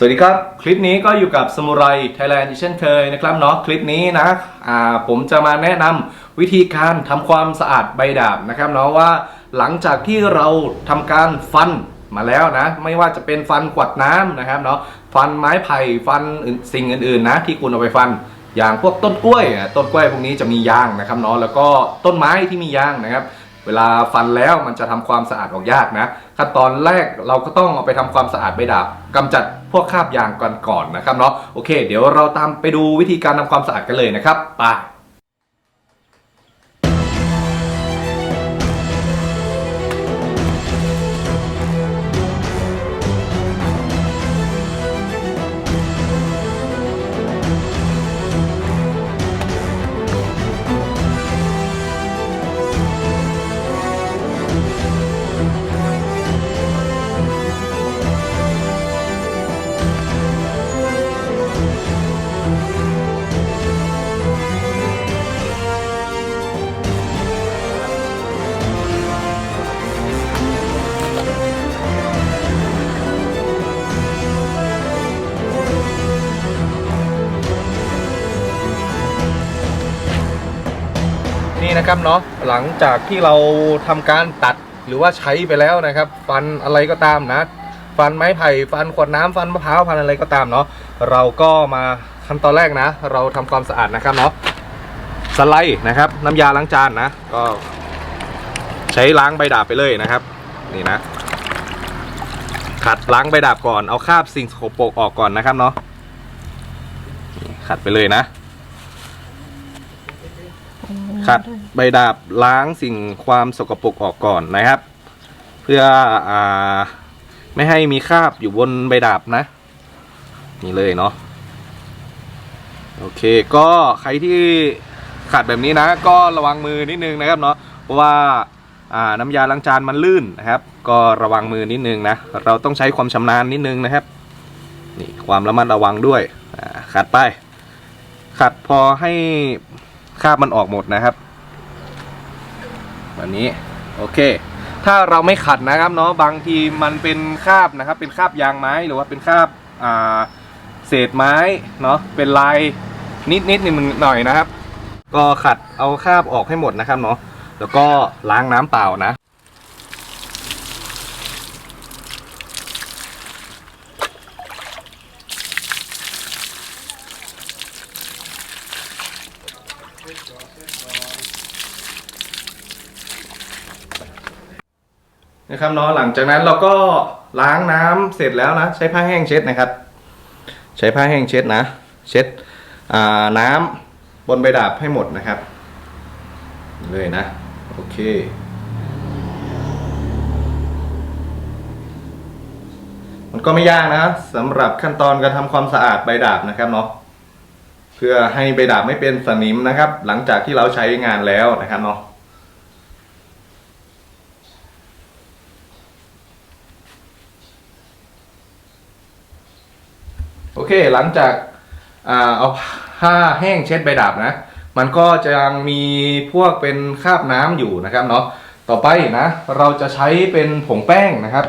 สวัสดีครับ คลิปนี้ก็อยู่กับสมุไรไทยแลนด์เช่นเคยนะครับเนาะคลิปนี้นะอ่าผมจะมาแนะนำวิธีการทำความสะอาดใบดาบนะครับเนาะว่าหลังจากที่เราทำการฟันมาแล้วนะ ไม่ว่าจะเป็นฟันกวดน้ำนะครับเนาะฟันไม้ไผ่ฟันสิ่งอื่นๆนะที่คุณเอาไปฟันอย่างพวกต้นกล้วยต้นกล้วยพวกนี้จะมียางนะครับเนาะแล้วก็ต้นไม้ที่มียางนะครับเวลาฟันแล้วมันจะทำความสะอาดออกยากนะขั้นตอนแรกเราก็ต้องเอาไปทำความสะอาดใบดาบกำจัด พวกคราบยางก่อนก่อนนะครับเนาะโอเค เดี๋ยวเราตามไปดูวิธีการทำความสะอาดกันเลยนะครับไป นะครับเนาะหลังจากที่เราทำการตัดหรือว่าใช้ไปแล้วนะครับ ฟันอะไรก็ตามนะ ฟันไม้ไผ่ฟันขวดน้ำฟันมะพร้าวฟันอะไรก็ตามเนาะเราก็มาขั้นตอนแรกนะ เราทำความสะอาดนะครับเนาะสไลด์นะครับ น้ำยาล้างจานนะก็ ใช้ล้างใบดาบไปเลยนะครับ นี่นะ ขัดล้างใบดาบก่อนเอาคราบสิ่งสกปรกออกก่อนนะครับเนาะขัดไปเลยนะ ขัดใบดาบล้างสิ่งความสกปรกออกก่อนนะครับ เพื่ออ่าไม่ให้มีคราบอยู่บนใบดาบนะ นี่เลยเนาะโอเคก็ใครที่ขัดแบบนี้นะ ก็ระวังมือนิดนึงนะครับเนาะเพราะว่าอ่าน้ำยาล้างจานมันลื่นนะครับ ก็ระวังมือนิดนึงนะ เราต้องใช้ความชำนาญนิดนึงนะครับ นี่ความระมัดระวังด้วยขัดไป ขัดพอให้ คราบมันออกหมดนะครับแบบนี้โอเค ถ้าเราไม่ขัดนะครับเนาะบางทีมันเป็นคราบนะครับ เป็นคราบยางไม้หรือว่าเป็นคราบอ่าเศษไม้เนาะเป็นลายนิดนิดหนึ่งหน่อยนะครับ ก็ขัดเอาคราบออกให้หมดนะครับเนาะแล้วก็ล้างน้ำเปล่านะ นะครับเนาะหลังจากนั้นเราก็ล้างน้ำเสร็จแล้วนะ ใช้ผ้าแห้งเช็ดนะครับ ใช้ผ้าแห้งเช็ดนะ เช็ดน้ำบนใบดาบให้หมดนะครับ เลยนะ โอเคมันก็ไม่ยากนะสำหรับขั้นตอนการทำความสะอาดใบดาบนะครับเนาะ เพื่อให้ใบดาบไม่เป็นสนิมนะครับ หลังจากที่เราใช้งานแล้วนะครับเนาะโอเคหลังจากอาเอาผ้าแห้งเช็ดใบดาบนะ มันก็จะยังมีพวกเป็นคราบน้ำอยู่นะครับเนาะต่อไปนะ เราจะใช้เป็นผงแป้งนะครับ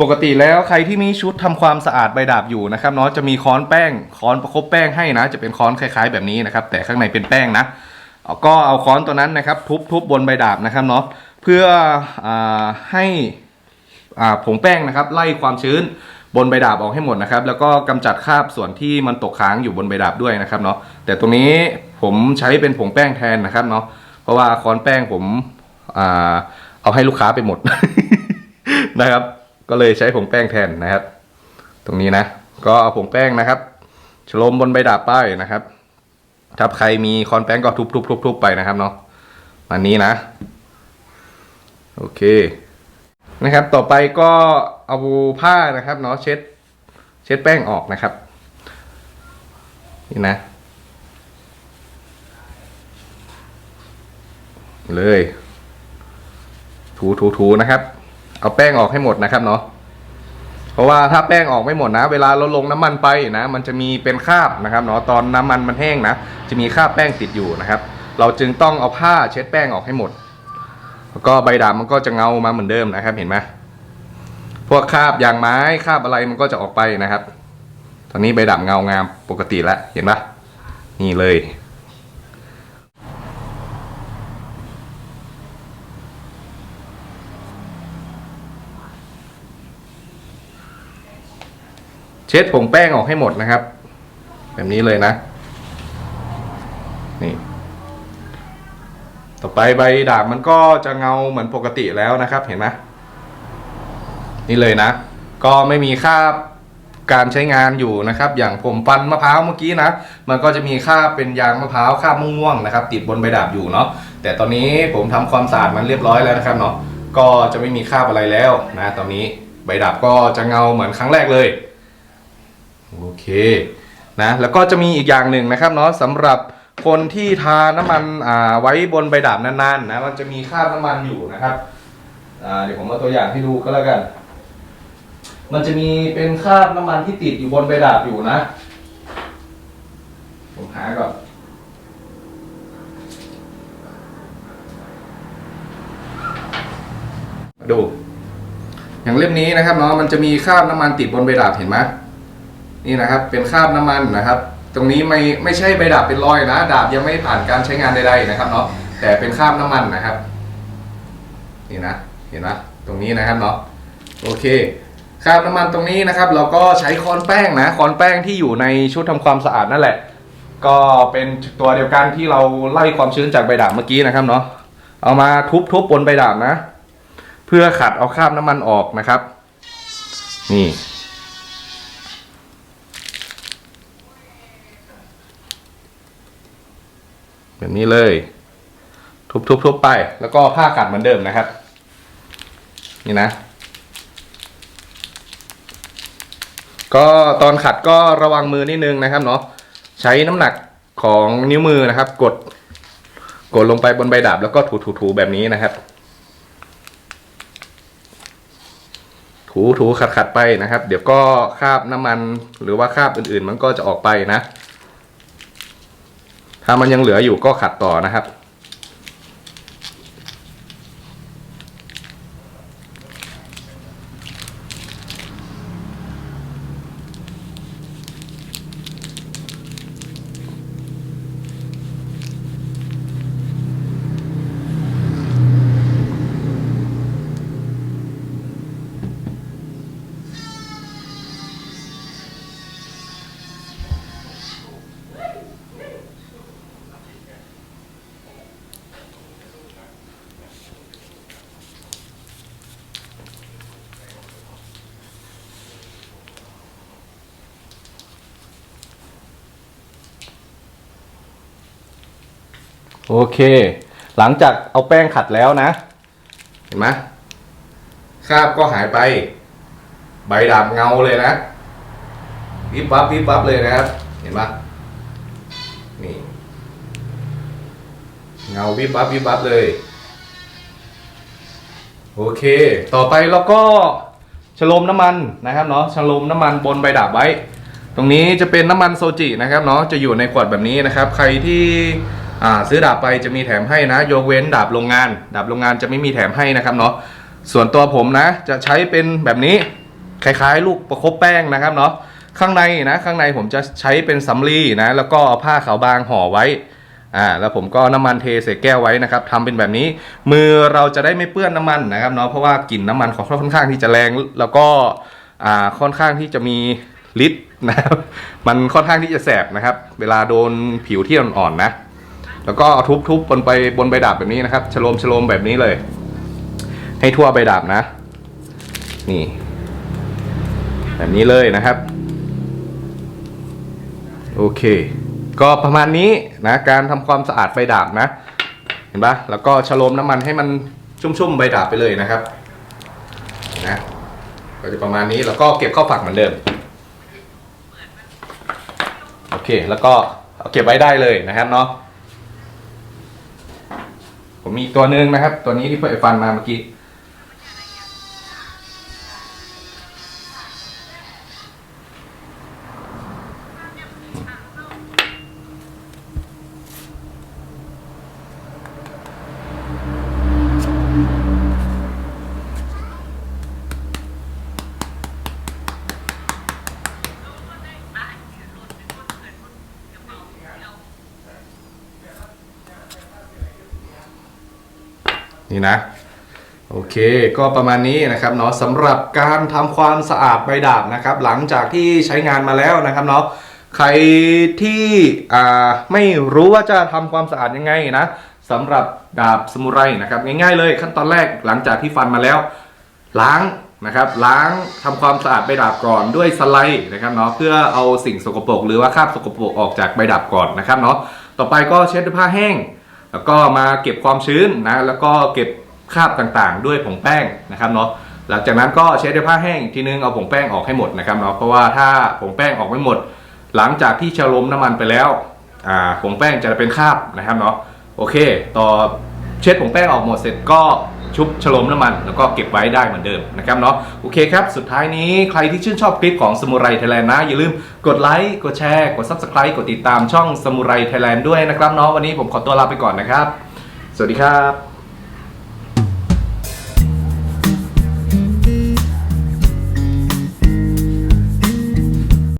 ปกติแล้วใครที่มีชุดทำความสะอาดใบดาบอยู่นะครับเนาะจะมีค้อนแป้งค้อนประคบแป้งให้นะ จะเป็นค้อนคล้าย ๆ แบบนี้นะครับ แต่ข้างในเป็นแป้งนะก็เอาค้อนตัวนั้นนะครับ ทุบทุบบนใบดาบนะครับเนาะเพื่ออให้ผงแป้งนะครับ ไล่ความชื้นบนใบดาบออกให้หมดนะครับ แล้วก็กำจัดคราบส่วนที่มันตกค้างอยู่บนใบดาบด้วยนะครับเนาะแต่ตรงนี้ผมใช้เป็นผงแป้งแทนนะครับเนาะเพราะว่าค้อนแป้งผมอเอาให้ลูกค้าไปหมดนะครับ ก็เลยใช้ผงแป้งแทนนะครับ ตรงนี้นะ ก็เอาผงแป้งนะครับฉลมบนใบดาบป้ายนะครับ ถ้าใครมีคอนแป้งก็ทุบๆๆๆไปนะครับเนาะอันนี้นะ โอเคนะครับ ต่อไปก็เอาผ้านะครับเนาะเช็ด เช็ดแป้งออกนะครับ นี่นะ เลย ถูถูถูนะครับ เอาแป้งออกให้หมดนะครับเนาะเพราะว่าถ้าแป้งออกไม่หมดนะ เวลาเราลงน้ำมันไปนะ มันจะมีเป็นคราบนะครับเนาะตอนน้ำมันมันแห้งนะจะมีคราบแป้งติดอยู่นะครับ เราจึงต้องเอาผ้าเช็ดแป้งออกให้หมด แล้วก็ใบดำมันก็จะเงามาเหมือนเดิมนะครับเห็นไหมพวกคราบยางไม้คราบอะไรมันก็จะออกไปนะครับ ตอนนี้ใบดาบเงางามปกติแล้วเห็นปะนี่เลย ช็ดผงแป้งออกให้หมดนะครับ แบบนี้เลยนะ นี่ ต่อไปใบดาบมันก็จะเงาเหมือนปกติแล้วนะครับ เห็นไหมนี่เลยนะ ก็ไม่มีคราบการใช้งานอยู่นะครับ อย่างผมฟันมะพร้าวเมื่อกี้นะ มันก็จะมีคราบเป็นยางมะพร้าวคราบม่วงๆนะครับ ติดบนใบดาบอยู่เนาะ แต่ตอนนี้ผมทำความสะอาดมันเรียบร้อยแล้วนะครับเนาะ ก็จะไม่มีคราบอะไรแล้วนะ ตอนนี้ใบดาบก็จะเงาเหมือนครั้งแรกเลย โอเคนะแล้วก็จะมีอีกอย่างหนึ่งนะครับเนาะสำหรับคนที่ทาน้ำมันอ่าไว้บนใบดาบนานๆนะมันจะมีคราบน้ำมันอยู่นะครับอ่าเดี๋ยวผมเอาตัวอย่างให้ดูก็แล้วกัน มันจะมีเป็นคราบน้ำมันที่ติดอยู่บนใบดาบอยู่นะ ผมหาก่อนมาดู อย่างเล่มนี้นะครับเนาะมันจะมีคราบน้ำมันติดบนใบดาบเห็นไหม นี่นะครับเป็นคราบน้ำมันนะครับ ตรงนี้ไม่ไม่ใช่ใบดาบเป็นรอยนะดาบยังไม่ผ่านการใช้งานใดๆนะครับเนาะแต่เป็นคราบน้ำมันนะครับนี่นะเห็นไหมตรงนี้นะครับเนาะโอเคคราบน้ำมันตรงนี้นะครับ เราก็ใช้ค้อนแป้งนะค้อนแป้งที่อยู่ในชุดทำความสะอาดนั่นแหละ ก็เป็นตัวเดียวกันที่เราไล่ความชื้นจากใบดาบเมื่อกี้นะครับเนาะเอามาทุบๆบนใบดาบนะ เพื่อขัดเอาคราบน้ำมันออกนะครับ นี่ แบบนี้เลย ทุบๆๆไป แล้วก็ผ้าขัดเหมือนเดิมนะครับ นี่นะ ก็ตอนขัดก็ระวังมือนิดนึงนะครับเนาะใช้น้ำหนักของนิ้วมือนะครับ กด กดลงไปบนใบดาบแล้วก็ถูๆๆแบบนี้นะครับ ถูถูขัดขัดๆไปนะครับ เดี๋ยวก็คราบน้ำมันหรือว่าคราบอื่นๆ มันก็จะออกไปนะ ถ้ามันยังเหลืออยู่ก็ขัดต่อนะครับ โอเค หลังจากเอาแป้งขัดแล้วนะ เห็นไหมคราบก็หายไป ใบดาบเงาเลยนะวิบวับวิบวับเลยนะครับ เห็นปะนี่เงาวิบวับวิบวับเลย โอเค ต่อไปเราก็ฉโลมน้ำมันนะครับเนาะฉโลมน้ำมันบนใบดาบไว้ ตรงนี้จะเป็นน้ำมันโซจินะครับเนาะจะอยู่ในขวดแบบนี้นะครับ ใครที่ ซื้อดาบไปจะมีแถมให้นะยกเว้นดาบโรงงาน ดาบโรงงานจะไม่มีแถมให้นะครับเนาะส่วนตัวผมนะ จะใช้เป็นแบบนี้คล้ายๆ ลูกประคบแป้งนะครับเนาะข้างในนะข้างในผมจะใช้เป็นสำลีนะแล้วก็เอาผ้าขาวบางห่อไว้อ่าแล้วผมก็น้ำมันเทใส่แก้วไว้นะครับทำเป็นแบบนี้ มือเราจะได้ไม่เปื้อนน้ำมันนะครับเนาะเพราะว่ากลิ่นน้ำมันของเขาค่อนข้างที่จะแรง แล้วก็อ่าค่อนข้างที่จะมีฤทธิ์นะครับมันค่อนข้างที่จะแสบนะครับ เวลาโดนผิวที่อ่อนๆนะ แล้วก็เอาทุบๆบนไปบนใบดาบแบบนี้นะครับฉโลมฉโลมแบบนี้เลย ให้ทั่วใบดาบนะ นี่ แบบนี้เลยนะครับ โอเค ก็ประมาณนี้นะการทำความสะอาดใบดาบนะ เห็นปะแล้วก็ฉโลมน้ำมันให้มันชุ่มๆใบดาบไปเลยนะครับนะก็จะประมาณนี้แล้วก็เก็บเข้าฝักเหมือนเดิมโอเค แล้วก็เอาเก็บไว้ได้เลยนะครับเนาะ มมีอีกตัวหนึ่งนะครับ ตัวนี้ที่เพื่อนไอ้ฟันมาเมื่อกี้ นี่นะ โอเค ก็ประมาณนี้นะครับเนาะสำหรับการทำความสะอาดใบดาบนะครับ หลังจากที่ใช้งานมาแล้วนะครับเนาะใครที่ไม่รู้ว่าจะทำความสะอาดยังไงนะสำหรับดาบสมุไรนะครับ ง่ายๆเลยขั้นตอนแรกหลังจากที่ฟันมาแล้ว ล้างนะครับ ล้างทำความสะอาดใบดาบก่อนด้วยสไลด์นะครับเนาะเพื่อเอาสิ่งสกปรกหรือว่าคราบสกปรกออกจากใบดาบก่อนนะครับเนาะต่อไปก็เช็ดด้วยผ้าแห้ง แล้วก็มาเก็บความชื้นนะแล้วก็เก็บคราบต่างๆ ด้วยผงแป้งนะครับเนาะหลังจากนั้นก็เช็ดด้วยผ้าแห้งอีกทีนึงเอาผงแป้งออกให้หมดนะครับเนาะเพราะว่าถ้าผงแป้งออกไม่หมด หลังจากที่ชะลมน้ำมันไปแล้วอ่าผงแป้งจะเป็นคราบนะครับเนาะโอเค ต่อเช็ดผงแป้งออกหมดเสร็จก็ ชุบฉลมน้ำมัน แล้วก็เก็บไว้ได้เหมือนเดิมนะครับเนาะโอเคครับ สุดท้ายนี้ใครที่ชื่นชอบคลิปของสมุไรไทยแลนด์นะ อย่าลืมกดไลค์กดแชร์กด Subscribe กดติดตามช่องสมุไรไทยแลนด์ด้วยนะครับเนาะวันนี้ผมขอตัวลาไปก่อนนะครับ สวัสดีครับ